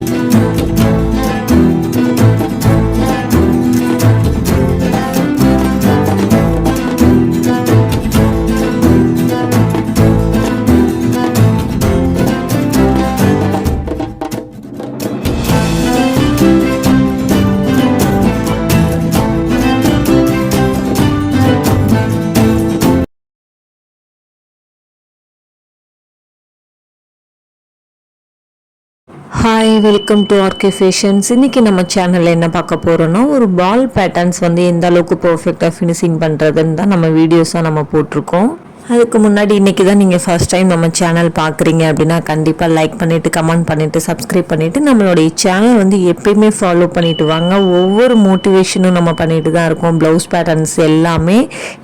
Música hi welcome to RK fashions இன்றைக்கி நம்ம சேனலில் என்ன பார்க்க போகிறோன்னா ஒரு பால் பேட்டர்ன்ஸ் வந்து எந்த அளவுக்கு பர்ஃபெக்டாக ஃபினிஷிங் பண்ணுறதுன்னு தான் நம்ம வீடியோஸாக நம்ம போட்டிருக்கோம். அதுக்கு முன்னாடி இன்றைக்கி தான் நீங்கள் ஃபஸ்ட் டைம் நம்ம சேனல் பார்க்குறீங்க அப்படின்னா கண்டிப்பாக லைக் பண்ணிவிட்டு கமெண்ட் பண்ணிவிட்டு சப்ஸ்கிரைப் பண்ணிவிட்டு நம்மளுடைய சேனல் வந்து எப்பயுமே ஃபாலோ பண்ணிவிட்டு வாங்க. ஒவ்வொரு மோட்டிவேஷனும் நம்ம பண்ணிட்டு தான் இருக்கோம். ப்ளவுஸ் பேட்டர்ன்ஸ் எல்லாமே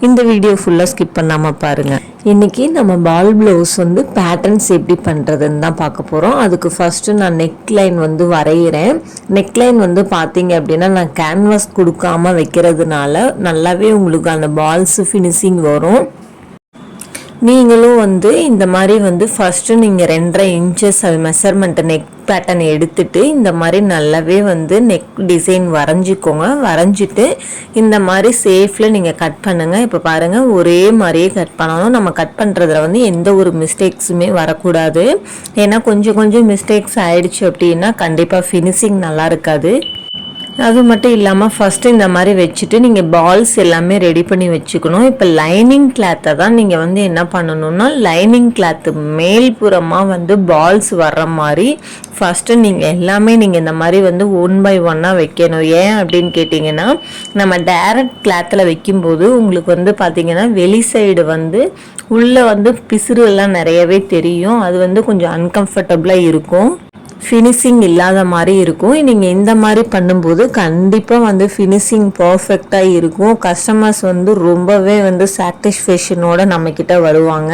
இந்த வீடியோ ஃபுல்லாக ஸ்கிப் பண்ணாமல் பாருங்கள் இன்றைக்கி நம்ம பால் ப்ளவுஸ் வந்து பேட்டர்ன்ஸ் எப்படி பண்ணுறதுன்னு தான் பார்க்க போகிறோம் அதுக்கு ஃபஸ்ட்டு நான் நெக் லைன் வந்து வரைகிறேன் நெக் லைன் வந்து பார்த்தீங்க அப்படின்னா நான் கேன்வாஸ் கொடுக்காம வைக்கிறதுனால நல்லாவே உங்களுக்கு அந்த பால்ஸ் ஃபினிஷிங் வரும். நீங்களும் வந்து இந்த மாதிரி வந்து ஃபஸ்ட்டு நீங்கள் ரெண்டரை இன்ச்சஸ் அது மெஷர்மெண்ட்டு நெக் பேட்டர்ன் எடுத்துட்டு இந்த மாதிரி நல்லாவே வந்து நெக் டிசைன் வரைஞ்சிக்கோங்க. வரைஞ்சிட்டு இந்த மாதிரி சேஃபில் நீங்கள் கட் பண்ணுங்கள் இப்போ பாருங்கள் ஒரே மாதிரியே கட் பண்ணணும். நம்ம கட் பண்ணுறதுல வந்து எந்த ஒரு மிஸ்டேக்ஸுமே வரக்கூடாது. ஏன்னா கொஞ்சம் கொஞ்சம் மிஸ்டேக்ஸ் ஆயிடுச்சு அப்படின்னா கண்டிப்பாக ஃபினிஷிங் நல்லா இருக்காது. அது மட்டும் இல்லாமல் ஃபஸ்ட்டு இந்த மாதிரி வச்சுட்டு நீங்கள் பால்ஸ் எல்லாமே ரெடி பண்ணி வச்சுக்கணும். இப்போ லைனிங் கிளாத்தை தான் நீங்கள் வந்து என்ன பண்ணணும்னா லைனிங் கிளாத்து மேல்புறமாக வந்து பால்ஸ் வர்ற மாதிரி ஃபஸ்ட்டு நீங்கள் எல்லாமே நீங்கள் இந்த மாதிரி வந்து ஒன் பை ஒன்னாக வைக்கணும். ஏன் அப்படின்னு கேட்டிங்கன்னா நம்ம டேரக்ட் கிளாத்தில் வைக்கும்போது உங்களுக்கு வந்து பார்த்திங்கன்னா வெளி சைடு வந்து உள்ளே வந்து பிசுறு எல்லாம் நிறையவே தெரியும். அது வந்து கொஞ்சம் அன்கம்ஃபர்டபுளாக இருக்கும். ஃபினிஷிங் இல்லாத மாதிரி இருக்கும். நீங்கள் இந்த மாதிரி பண்ணும்போது கண்டிப்பாக வந்து ஃபினிஷிங் பர்ஃபெக்டாக இருக்கும். கஸ்டமர்ஸ் வந்து ரொம்பவே வந்து சாட்டிஸ்ஃபேக்ஷனோட நம்மக்கிட்ட வருவாங்க.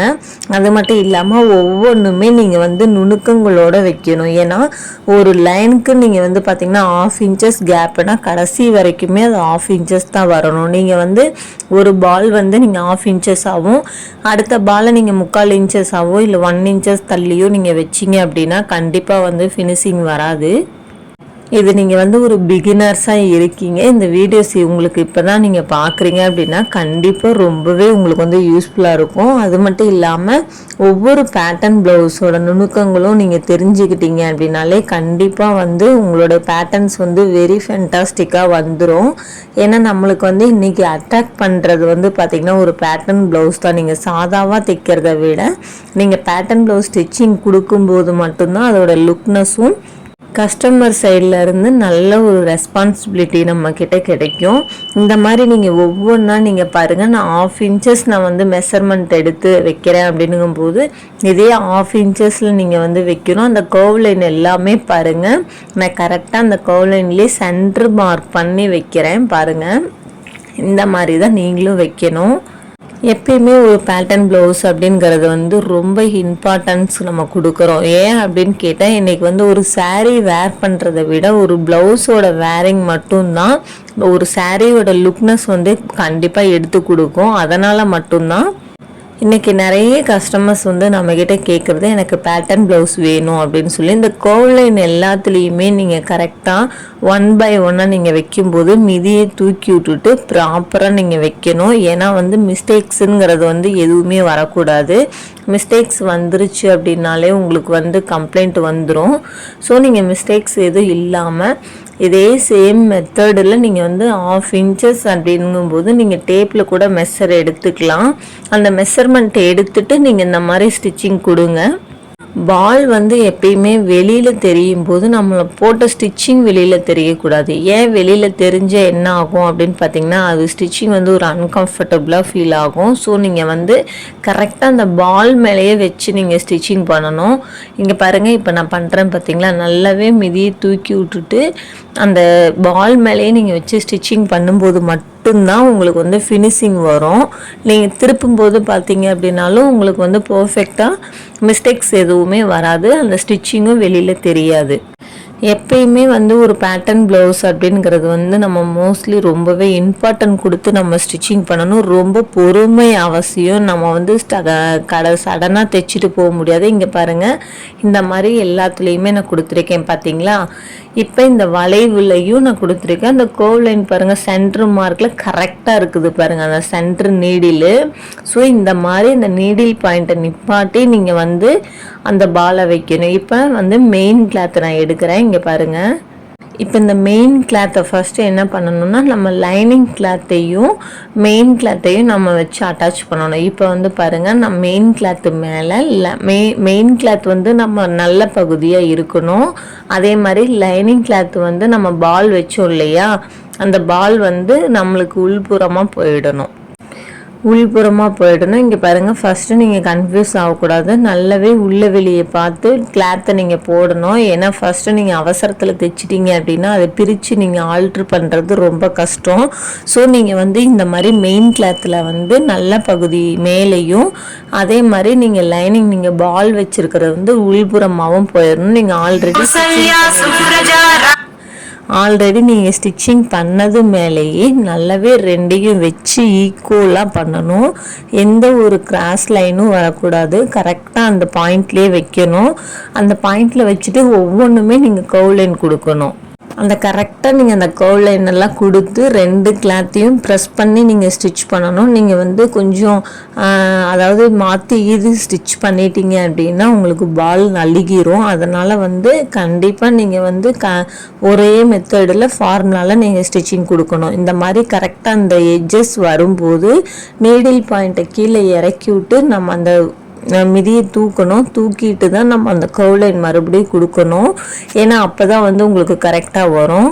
அது மட்டும் இல்லாமல் ஒவ்வொன்றுமே நீங்கள் வந்து நுணுக்கங்களோட வைக்கணும். ஏன்னா ஒரு லைனுக்கு நீங்கள் வந்து பார்த்தீங்கன்னா ஆஃப் இன்ச்சஸ் கேப்னா கடைசி வரைக்குமே அது ஆஃப் இன்ச்சஸ் தான் வரணும். நீங்கள் வந்து ஒரு பால் வந்து நீங்கள் ஆஃப் இன்ச்சஸ் ஆகும் அடுத்த பாலை நீங்கள் முக்கால் இன்ச்சஸ் ஆகும் இல்லை ஒன் இன்ச்சஸ் தள்ளியோ நீங்கள் வச்சிங்க அப்படின்னா கண்டிப்பாக வந்து ஃபினிஷிங் வராது. இது நீங்கள் வந்து ஒரு பிகினர்ஸாக இருக்கீங்க. இந்த வீடியோஸ் உங்களுக்கு இப்போ தான் நீங்கள் பார்க்குறீங்க அப்படின்னா கண்டிப்பாக ரொம்பவே உங்களுக்கு வந்து யூஸ்ஃபுல்லாக இருக்கும். அது மட்டும் இல்லாமல் ஒவ்வொரு பேட்டர்ன் ப்ளவுஸோட நுணுக்கங்களும் நீங்கள் தெரிஞ்சுக்கிட்டீங்க அப்படின்னாலே கண்டிப்பாக வந்து உங்களோட பேட்டர்ன்ஸ் வந்து வெரி ஃபென்டாஸ்டிக்காக வந்துடும் ஏன்னா நம்மளுக்கு வந்து இன்றைக்கி அட்ராக்ட் பண்ணுறது வந்து பார்த்திங்கன்னா ஒரு பேட்டர்ன் ப்ளவுஸ் தான். நீங்கள் சாதாவாக தைக்கிறத விட நீங்கள் பேட்டர்ன் ப்ளவுஸ் ஸ்டிச்சிங் கொடுக்கும்போது மட்டும்தான் அதோட லுக்னஸும் கஸ்டமர் சைடில் இருந்து நல்ல ஒரு ரெஸ்பான்சிபிலிட்டி நம்மக்கிட்ட கிடைக்கும். இந்த மாதிரி நீங்கள் ஒவ்வொன்றா நீங்கள் பாருங்கள் நான் ஆஃப் இன்ச்சஸ் நான் வந்து மெஷர்மெண்ட் எடுத்து வைக்கிறேன் அப்படின்னுங்கும்போது இதே ஆஃப் இன்ச்சஸில் நீங்கள் வந்து வைக்கணும். அந்த கர்வ் லைன் எல்லாமே பாருங்கள் நான் கரெக்டாக அந்த கர்வ் லைன்லேயே சென்டர் மார்க் பண்ணி வைக்கிறேன் பாருங்கள் இந்த மாதிரி தான் நீங்களும் வைக்கணும். எப்பயுமே ஒரு பேட்டர்ன் ப்ளவுஸ் அப்படிங்கிறது வந்து ரொம்ப இம்பார்ட்டன்ஸ் நம்ம கொடுக்குறோம். ஏன் அப்படின்னு கேட்டால் இன்றைக்கி வந்து ஒரு சாரீ வேர் பண்ணுறதை விட ஒரு ப்ளவுஸோட வேரிங் மட்டும்தான் ஒரு சாரியோட லுக்னஸ் வந்து கண்டிப்பாக எடுத்து கொடுக்கும். அதனால் மட்டும்தான் இன்றைக்கி நிறைய கஸ்டமர்ஸ் வந்து நம்மக்கிட்ட கேட்குறது எனக்கு பேட்டர்ன் ப்ளவுஸ் வேணும் அப்படின்னு சொல்லி இந்த கோவ்லைன் எல்லாத்துலேயுமே நீங்கள் கரெக்டாக ஒன் பை ஒன்னாக நீங்கள் வைக்கும்போது மிதியை தூக்கி விட்டுட்டு ப்ராப்பராக நீங்கள் வைக்கணும். ஏன்னா வந்து மிஸ்டேக்ஸுங்கிறது வந்து எதுவுமே வரக்கூடாது. மிஸ்டேக்ஸ் வந்துருச்சு அப்படின்னாலே உங்களுக்கு வந்து கம்ப்ளைண்ட் வந்துடும் ஸோ நீங்கள் மிஸ்டேக்ஸ் எதுவும் இல்லாமல் இதே சேம் மெத்தடில் நீங்கள் வந்து ஆஃப் இன்ச்சஸ் அப்படிங்கும்போது நீங்கள் டேப்பில் கூட மெஷர் எடுத்துக்கலாம். அந்த மெஷர்மெண்ட் எடுத்துகிட்டு நீங்கள் இந்த மாதிரி ஸ்டிச்சிங் கொடுங்க. பால் வந்து எப்பயுமே வெளியில் தெரியும் போது நம்மளை போட்ட ஸ்டிச்சிங் வெளியில் தெரியக்கூடாது. ஏன் வெளியில் தெரிஞ்ச என்ன ஆகும் அப்படின்னு பார்த்தீங்கன்னா அது ஸ்டிச்சிங் வந்து ஒரு அன்கம்ஃபர்டபுளாக ஃபீல் ஆகும். ஸோ நீங்கள் வந்து கரெக்டாக அந்த பால் மேலேயே வச்சு நீங்கள் ஸ்டிச்சிங் பண்ணணும். இங்கே பாருங்கள் இப்போ நான் பண்ணுறேன் பார்த்தீங்களா நல்லாவே மிதியை தூக்கி விட்டுட்டு அந்த பால் மேலேயே நீங்கள் வச்சு ஸ்டிச்சிங் பண்ணும்போது மட்டும்தான் உங்களுக்கு வந்து ஃபினிஷிங் வரும். நீங்கள் திருப்பும்போது பார்த்தீங்க அப்படின்னாலும் உங்களுக்கு வந்து பர்ஃபெக்டாக மிஸ்டேக்ஸ் எதுவுமே வராது. அந்த ஸ்டிச்சிங்கும் வெளியில் தெரியாது. எப்பயுமே வந்து ஒரு பேட்டர்ன் ப்ளவுஸ் அப்படிங்கிறது வந்து நம்ம மோஸ்ட்லி ரொம்பவே இம்பார்ட்டன்ட் கொடுத்து நம்ம ஸ்டிச்சிங் பண்ணணும். ரொம்ப பொறுமை அவசியம். நம்ம வந்து கடை சடனாக தைச்சிட்டு போக முடியாது. இங்கே பாருங்கள் இந்த மாதிரி எல்லாத்துலேயுமே நான் கொடுத்துருக்கேன் பார்த்தீங்களா இப்போ இந்த வளைவுலையும் நான் கொடுத்துருக்கேன். அந்த கோவ் லைன் பாருங்கள் சென்ட்ரு மார்க்கில் கரெக்டாக இருக்குது பாருங்கள் அந்த சென்ட்ரு நீடில் ஸோ இந்த மாதிரி இந்த நீடில் பாயிண்ட்டை நிப்பாட்டி நீங்கள் வந்து அந்த பாலை வைக்கணும். இப்போ வந்து மெயின் கிளாத்தை நான் எடுக்கிறேன். இங்கே பாருங்கள் இப்போ இந்த மெயின் கிளாத்தை ஃபஸ்ட்டு என்ன பண்ணணும்னா நம்ம லைனிங் கிளாத்தையும் மெயின் கிளாத்தையும் நம்ம வச்சு அட்டாச் பண்ணணும். இப்போ வந்து பாருங்கள் நம்ம மெயின் கிளாத்து மேலே மெ மெயின் கிளாத் வந்து நம்ம நல்ல பகுதியாக இருக்கணும். அதே மாதிரி லைனிங் கிளாத் வந்து நம்ம பால் வச்சோம் இல்லையா? அந்த பால் வந்து நம்மளுக்கு உள்புறமாக போயிடணும். உள்புறமாக போயிடணும். இங்கே பாருங்கள் ஃபஸ்ட்டு நீங்கள் கன்ஃபியூஸ் ஆகக்கூடாது. நல்லாவே உள்ள வெளியே பார்த்து கிளாத்தை நீங்கள் போடணும். ஏன்னா ஃபஸ்ட்டு நீங்கள் அவசரத்தில் தைச்சிட்டிங்க அப்படின்னா அதை பிரித்து நீங்கள் ஆல்ட்ரு பண்ணுறது ரொம்ப கஷ்டம். ஸோ நீங்கள் வந்து இந்த மாதிரி மெயின் கிளாத்தில் வந்து நல்ல பகுதி மேலேயும் அதே மாதிரி நீங்கள் லைனிங் நீங்கள் பால் வச்சுருக்கிறது வந்து உள்புறமாகவும் போயிடணும். நீங்கள் ஆல்ரெடி ஆல்ரெடி நீங்கள் ஸ்டிச்சிங் பண்ணது மேலேயே நல்லாவே ரெண்டையும் வச்சு ஈக்குவலாக பண்ணணும். எந்த ஒரு கிராஸ் லைனும் வரக்கூடாது. கரெக்டாக அந்த பாயிண்ட்லேயே வைக்கணும். அந்த பாயிண்டில் வச்சுட்டு ஒவ்வொன்றுமே நீங்கள் கவுலைன் கொடுக்கணும். அந்த கரெக்டாக நீங்கள் அந்த கர்வ் லைன் எல்லாம் கொடுத்து ரெண்டு கிளாத்தையும் ப்ரெஸ் பண்ணி நீங்கள் ஸ்டிச் பண்ணணும். நீங்கள் வந்து கொஞ்சம் அதாவது மாற்றி இது ஸ்டிச் பண்ணிட்டீங்க அப்படின்னா உங்களுக்கு பால் நழுகிரும். அதனால் வந்து கண்டிப்பாக நீங்கள் வந்து க ஒரே மெத்தடில் ஃபார்முலாவில் நீங்கள் ஸ்டிச்சிங் கொடுக்கணும். இந்த மாதிரி கரெக்டாக அந்த எட்ஜஸ் வரும்போது நீடில் பாயிண்ட்டை கீழே இறக்கி விட்டு நம்ம அந்த மிதியை தூக்கணும். தூக்கிட்டு தான் நம்ம அந்த கவுலைன் மறுபடியும் கொடுக்கணும். ஏன்னா அப்போ தான் வந்து உங்களுக்கு கரெக்டாக வரும்.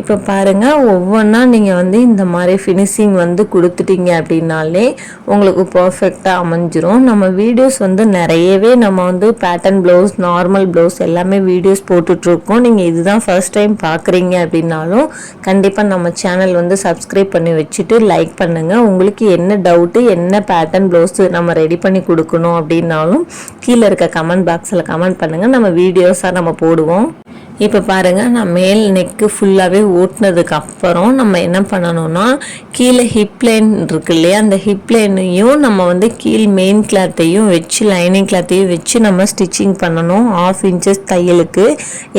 இப்போ பாருங்கள் ஒவ்வொன்றா நீங்கள் வந்து இந்த மாதிரி ஃபினிஷிங் வந்து கொடுத்துட்டீங்க அப்படின்னாலே உங்களுக்கு பர்ஃபெக்டாக அமைஞ்சிரும். நம்ம வீடியோஸ் வந்து நிறையவே நம்ம வந்து பேட்டர்ன் ப்ளவுஸ் நார்மல் ப்ளவுஸ் எல்லாமே வீடியோஸ் போட்டுட்ருக்கோம். நீங்கள் இதுதான் ஃபர்ஸ்ட் டைம் பார்க்குறீங்க அப்படின்னாலும் கண்டிப்பாக நம்ம சேனல் வந்து சப்ஸ்கிரைப் பண்ணி வச்சுட்டு லைக் பண்ணுங்கள் உங்களுக்கு என்ன டவுட்டு என்ன பேட்டர்ன் ப்ளவுஸ் நம்ம ரெடி பண்ணி கொடுக்கணும் அப்படின்னாலும் கீழே இருக்க கமெண்ட் பாக்ஸில் கமெண்ட் பண்ணுங்கள் நம்ம வீடியோஸாக நம்ம போடுவோம். இப்போ பாருங்கள் நான் மேல் நெக்கு ஃபுல்லாகவே ஓட்டினதுக்கு அப்புறம் நம்ம என்ன பண்ணணும்னா கீழே ஹிப் லைன் இருக்கு இல்லையா அந்த ஹிப் லைனையும் நம்ம வந்து கீழ் மெயின் கிளாத்தையும் வச்சு லைனிங் கிளாத்தையும் வச்சு நம்ம ஸ்டிச்சிங் பண்ணணும் ஆஃப் இன்ச்சஸ் தையலுக்கு.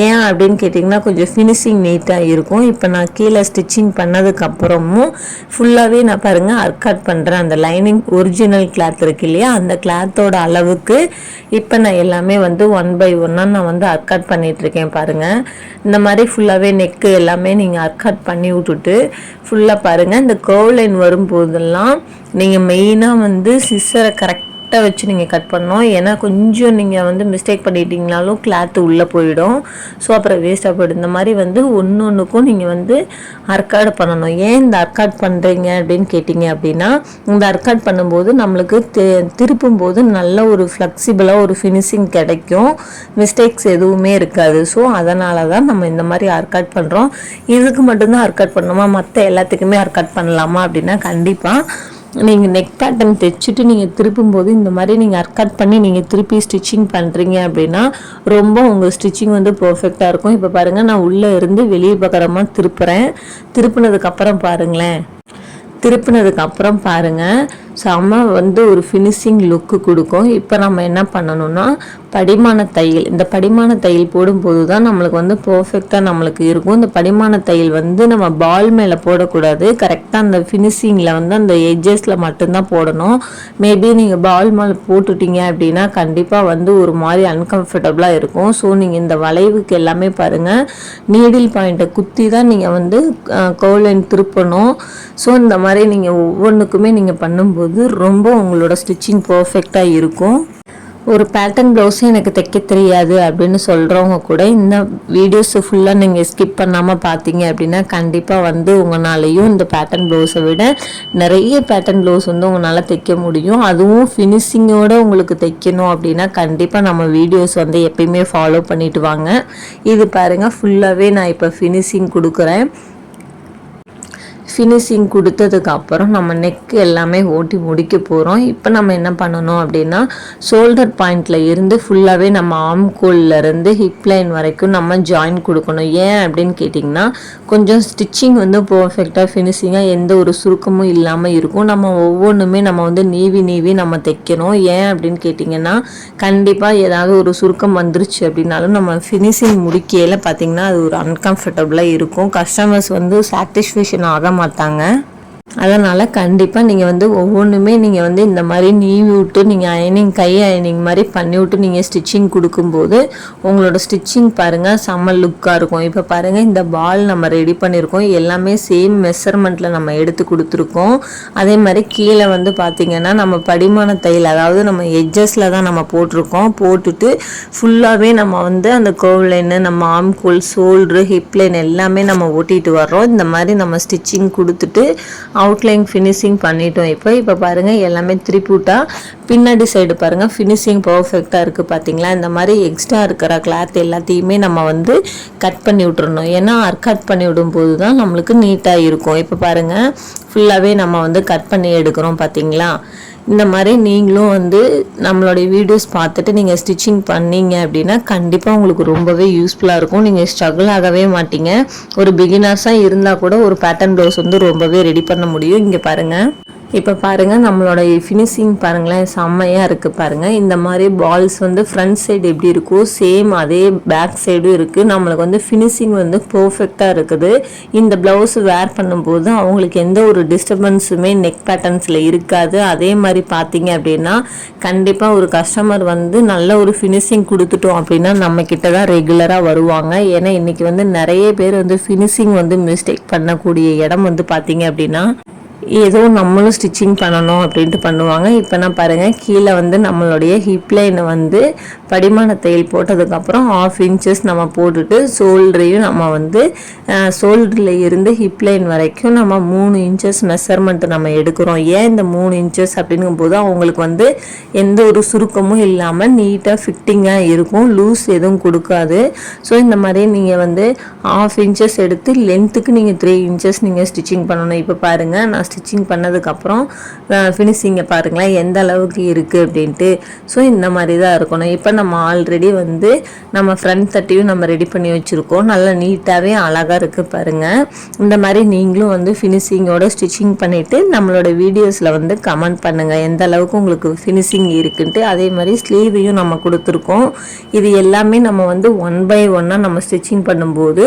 ஏன் அப்படின்னு கேட்டிங்கன்னா கொஞ்சம் ஃபினிஷிங் நீட்டாக இருக்கும். இப்போ நான் கீழே ஸ்டிச்சிங் பண்ணதுக்கப்புறமும் ஃபுல்லாகவே நான் பாருங்கள் அர்க்காட் பண்ணுறேன் அந்த லைனிங் ஒரிஜினல் கிளாத் இருக்கு இல்லையா அந்த கிளாத்தோட அளவுக்கு இப்போ நான் எல்லாமே வந்து ஒன் பை ஒன்னாக நான் வந்து அர்க்காட் பண்ணிகிட்ருக்கேன் பாருங்கள் இந்த மாதிரி ஃபுல்லாகவே நெக்கு எல்லாமே நீங்கள் அர்கட் பண்ணி விட்டுட்டு ஃபுல்லாக பாருங்கள் இந்த கர்வ் லைன் வரும்போதெல்லாம் நீங்கள் மெயினாக வந்து சிஸ்ஸரை கரெக்ட் கிளாத்தை வச்சு நீங்கள் கட் பண்ணோம் ஏன்னா கொஞ்சம் நீங்கள் வந்து மிஸ்டேக் பண்ணிட்டீங்கனாலும் கிளாத்து உள்ளே போயிடும். ஸோ அப்புறம் வேஸ்ட்டாக போயிடும். இந்த மாதிரி வந்து ஒன்று ஒன்றுக்கும் நீங்கள் வந்து அர்க்காடு பண்ணணும். ஏன் இந்த அர்க்காட் பண்ணுறீங்க அப்படின்னு கேட்டிங்க அப்படின்னா இந்த அர்க்காட் பண்ணும்போது நம்மளுக்கு திருப்பும் போது நல்ல ஒரு ஃப்ளெக்சிபிளாக ஒரு ஃபினிஷிங் கிடைக்கும். மிஸ்டேக்ஸ் எதுவுமே இருக்காது. ஸோ அதனால தான் நம்ம இந்த மாதிரி அர்க்காட் பண்ணுறோம் இதுக்கு மட்டும்தான் அர்க்காட் பண்ணணுமா மற்ற எல்லாத்துக்குமே அர்க்காட் பண்ணலாமா அப்படின்னா கண்டிப்பாக நீங்கள் நெக் பேட்டர்ன் தைச்சிட்டு நீங்கள் திருப்பும்போது இந்த மாதிரி நீங்கள் அர்கட் பண்ணி நீங்கள் திருப்பி ஸ்டிச்சிங் பண்ணுறீங்க அப்படின்னா ரொம்ப உங்கள் ஸ்டிச்சிங் வந்து பர்ஃபெக்டாக இருக்கும். இப்போ பாருங்கள் நான் உள்ளே இருந்து வெளியே பக்கரமாக திருப்புறேன். திருப்பினதுக்கப்புறம் பாருங்களேன். திருப்பினதுக்கப்புறம் பாருங்கள் செம்ம வந்து ஒரு ஃபினிஷிங் லுக்கு கொடுக்கும். இப்போ நம்ம என்ன பண்ணணும்னா படிமான தையல். இந்த படிமான தையல் போடும்போது தான் நம்மளுக்கு வந்து பர்ஃபெக்டாக நம்மளுக்கு இருக்கும். இந்த படிமான தையல் வந்து நம்ம பால் மேலே போடக்கூடாது. கரெக்டாக அந்த ஃபினிஷிங்கில் வந்து அந்த எட்ஜஸில் மட்டும்தான் போடணும். மேபி நீங்கள் பால் மேலே போட்டுட்டீங்க அப்படின்னா கண்டிப்பாக வந்து ஒரு மாதிரி அன்கம்ஃபர்டபுளாக இருக்கும். ஸோ நீங்கள் இந்த வளைவுக்கு எல்லாமே பாருங்கள் நீடில் பாயிண்ட்டை குத்தி தான் நீங்கள் வந்து கோலைன் திருப்பணும். ஸோ இந்த மாதிரி நீங்கள் ஒவ்வொன்றுக்குமே நீங்கள் பண்ணும்போது போது ரொம்ப உங்களோட ஸ்டிச்சிங் பர்ஃபெக்டாக இருக்கும். ஒரு பேட்டர்ன் ப்ளவுஸும் எனக்கு தைக்க தெரியாது அப்படின்னு சொல்கிறவங்க கூட இந்த வீடியோஸை ஃபுல்லாக நீங்கள் ஸ்கிப் பண்ணாமல் பார்த்தீங்க அப்படின்னா கண்டிப்பாக வந்து உங்களாலையும் இந்த பேட்டர்ன் ப்ளவுஸை விட நிறைய பேட்டர்ன் ப்ளவுஸ் வந்து உங்களால் தைக்க முடியும். அதுவும் ஃபினிஷிங்கோடு உங்களுக்கு தைக்கணும் அப்படின்னா கண்டிப்பாக நம்ம வீடியோஸ் வந்து எப்பயுமே ஃபாலோ பண்ணிட்டு வாங்க. இது பாருங்கள் ஃபுல்லாகவே நான் இப்போ ஃபினிஷிங் கொடுக்குறேன். ஃபினிஷிங் கொடுத்ததுக்கு அப்புறம் நம்ம நெக்கு எல்லாமே ஓட்டி முடிக்க போகிறோம் இப்போ நம்ம என்ன பண்ணணும் அப்படின்னா ஷோல்டர் பாயிண்டில் இருந்து ஃபுல்லாகவே நம்ம ஆம் இருந்து ஹிப் லைன் வரைக்கும் நம்ம ஜாயின் கொடுக்கணும். ஏன் அப்படின்னு கேட்டிங்கன்னா கொஞ்சம் ஸ்டிச்சிங் வந்து பர்ஃபெக்டாக ஃபினிஷிங்காக எந்த ஒரு சுருக்கமும் இல்லாமல் இருக்கும். நம்ம ஒவ்வொன்றுமே நம்ம வந்து நீவி நீவி நம்ம தைக்கணும். ஏன் அப்படின்னு கேட்டிங்கன்னா கண்டிப்பாக ஏதாவது ஒரு சுருக்கம் வந்துருச்சு அப்படின்னாலும் நம்ம ஃபினிஷிங் முடிக்கையில் பார்த்திங்கன்னா அது ஒரு அன்கம்ஃபர்டபுளாக இருக்கும். கஸ்டமர்ஸ் வந்து சாட்டிஸ்ஃபேக்ஷன் ஆக மாட்டாங்க. அதனால் கண்டிப்பாக நீங்கள் வந்து ஒவ்வொன்றுமே நீங்கள் வந்து இந்த மாதிரி நீவி விட்டு நீங்கள் அயனிங் கை அயனிங் மாதிரி பண்ணி விட்டு நீங்கள் ஸ்டிச்சிங் கொடுக்கும்போது உங்களோட ஸ்டிச்சிங் பாருங்கள் செம்ம லுக்காக இருக்கும். இப்போ பாருங்கள் இந்த பால் நம்ம ரெடி பண்ணியிருக்கோம் எல்லாமே சேம் மெஷர்மெண்ட்டில் நம்ம எடுத்து கொடுத்துருக்கோம். அதே மாதிரி கீழே வந்து பார்த்திங்கன்னா நம்ம படிமான தையல் அதாவது நம்ம எட்ஜஸில் தான் நம்ம போட்டிருக்கோம். போட்டுட்டு ஃபுல்லாகவே நம்ம வந்து அந்த கோவ் லைனு நம்ம ஆம்கோல் ஷோல்ட்ரு ஹிப்லைன் எல்லாமே நம்ம ஓட்டிகிட்டு வர்றோம். இந்த மாதிரி நம்ம ஸ்டிச்சிங் கொடுத்துட்டு அவுட்லைன் ஃபினிஷிங் பண்ணிட்டோம் இப்போ. இப்போ பாருங்கள் எல்லாமே த்ரிபூட்டாக பின்னாடி சைடு பாருங்கள் ஃபினிஷிங் பர்ஃபெக்டாக இருக்குது பார்த்தீங்களா இந்த மாதிரி எக்ஸ்ட்ரா இருக்கிற கிளாத் எல்லாத்தையுமே நம்ம வந்து கட் பண்ணி விட்டுறணும். ஏன்னா கட் பண்ணி விடும்போது தான் நம்மளுக்கு நீட்டாக இருக்கும். இப்போ பாருங்கள் ஃபுல்லாகவே நம்ம வந்து கட் பண்ணி எடுக்கிறோம் பார்த்தீங்களா இந்த மாதிரி நீங்களும் வந்து நம்மளுடைய வீடியோஸ் பார்த்துட்டு நீங்கள் ஸ்டிச்சிங் பண்ணீங்க அப்படின்னா கண்டிப்பாக உங்களுக்கு ரொம்பவே யூஸ்ஃபுல்லாக இருக்கும். நீங்கள் ஸ்ட்ரகிள் ஆகவே மாட்டீங்க. ஒரு பிகினர்ஸாக இருந்தால் கூட ஒரு பேட்டர்ன் ப்ளவுஸ் வந்து ரொம்பவே ரெடி பண்ண முடியும். இங்கே பாருங்கள் இப்போ பாருங்கள் நம்மளோட ஃபினிஷிங் பாருங்களேன் செம்மையாக இருக்குது பாருங்கள் இந்த மாதிரி பால்ஸ் வந்து ஃப்ரண்ட் சைடு எப்படி இருக்கோ சேம் அதே பேக் சைடும் இருக்குது நம்மளுக்கு வந்து ஃபினிஷிங் வந்து பர்ஃபெக்டாக இருக்குது. இந்த ப்ளவுஸ் வேர் பண்ணும்போது அவங்களுக்கு எந்த ஒரு டிஸ்டர்பன்ஸுமே நெக் பேட்டர்ன்ஸில் இருக்காது. அதே மாதிரி பார்த்தீங்க அப்படின்னா கண்டிப்பாக ஒரு கஸ்டமர் வந்து நல்ல ஒரு ஃபினிஷிங் கொடுத்துட்டோம் அப்படின்னா நம்மக்கிட்ட தான் ரெகுலராக வருவாங்க. ஏன்னா இன்றைக்கி வந்து நிறைய பேர் வந்து ஃபினிஷிங் வந்து மிஸ்டேக் பண்ணக்கூடிய இடம் வந்து பார்த்தீங்க அப்படின்னா ஏதோ நம்மளும் ஸ்டிச்சிங் பண்ணணும் அப்படின்ட்டு பண்ணுவாங்க. இப்போ நான் பாருங்கள் கீழே வந்து நம்மளுடைய ஹிப்லைனை வந்து படிமான தையல் போட்டதுக்கப்புறம் ஆஃப் இன்ச்சஸ் நம்ம போட்டுட்டு ஷோல்டரையும் நம்ம வந்து ஷோல்டரில் இருந்து ஹிப்லைன் வரைக்கும் நம்ம மூணு இன்ச்சஸ் மெஷர்மெண்ட் நம்ம எடுக்கிறோம். ஏன் இந்த மூணு இன்ச்சஸ் அப்படிங்கும் போது அவங்களுக்கு வந்து எந்த ஒரு சுருக்கமும் இல்லாமல் நீட்டாக ஃபிட்டிங்காக இருக்கும். லூஸ் எதுவும் கொடுக்காது. ஸோ இந்த மாதிரி நீங்கள் வந்து ஆஃப் இன்ச்சஸ் எடுத்து லென்த்துக்கு நீங்கள் த்ரீ இன்ச்சஸ் நீங்கள் ஸ்டிச்சிங் பண்ணணும். இப்போ பாருங்கள் நான் ஸ்டிச்சிங் பண்ணதுக்கப்புறம் ஃபினிஷிங்கை பாருங்களேன் எந்த அளவுக்கு இருக்குது அப்படின்ட்டு. ஸோ இந்த மாதிரி தான் இருக்கணும். இப்போ நம்ம ஆல்ரெடி வந்து நம்ம ஃப்ரண்ட் தட்டியும் நம்ம ரெடி பண்ணி வச்சுருக்கோம். நல்லா நீட்டாகவே அழகாக இருக்குது பாருங்கள் இந்த மாதிரி நீங்களும் வந்து ஃபினிஷிங்கோட ஸ்டிச்சிங் பண்ணிவிட்டு நம்மளோட வீடியோஸில் வந்து கமெண்ட் பண்ணுங்கள் எந்த அளவுக்கு உங்களுக்கு ஃபினிஷிங் இருக்குன்ட்டு அதே மாதிரி ஸ்லீவையும் நம்ம கொடுத்துருக்கோம். இது எல்லாமே நம்ம வந்து ஒன் பை ஒன்னாக நம்ம ஸ்டிச்சிங் பண்ணும்போது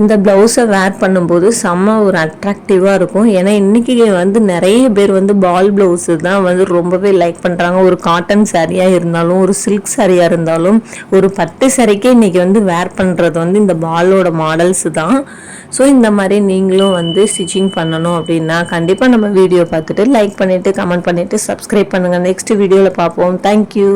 இந்த ப்ளவுஸை வேர் பண்ணும்போது செம்ம ஒரு அட்ராக்டிவாக இருக்கும். ஏன்னா இன்றைக்கி வந்து நிறைய பேர் வந்து பால் ப்ளவுஸு தான் வந்து ரொம்பவே லைக் பண்ணுறாங்க ஒரு காட்டன் சாரியாக இருந்தாலும் ஒரு சில்க் சாரியாக இருந்தாலும் ஒரு பட்டு சாரிக்கே இன்றைக்கி வந்து வேர் பண்ணுறது வந்து இந்த பாலோட மாடல்ஸு தான். ஸோ இந்த மாதிரி நீங்களும் வந்து ஸ்டிச்சிங் பண்ணணும் அப்படின்னா கண்டிப்பாக நம்ம வீடியோ பார்த்துட்டு லைக் பண்ணிவிட்டு கமெண்ட் பண்ணிவிட்டு சப்ஸ்கிரைப் பண்ணுங்கள் நெக்ஸ்ட் வீடியோவில் பார்ப்போம். தேங்க்யூ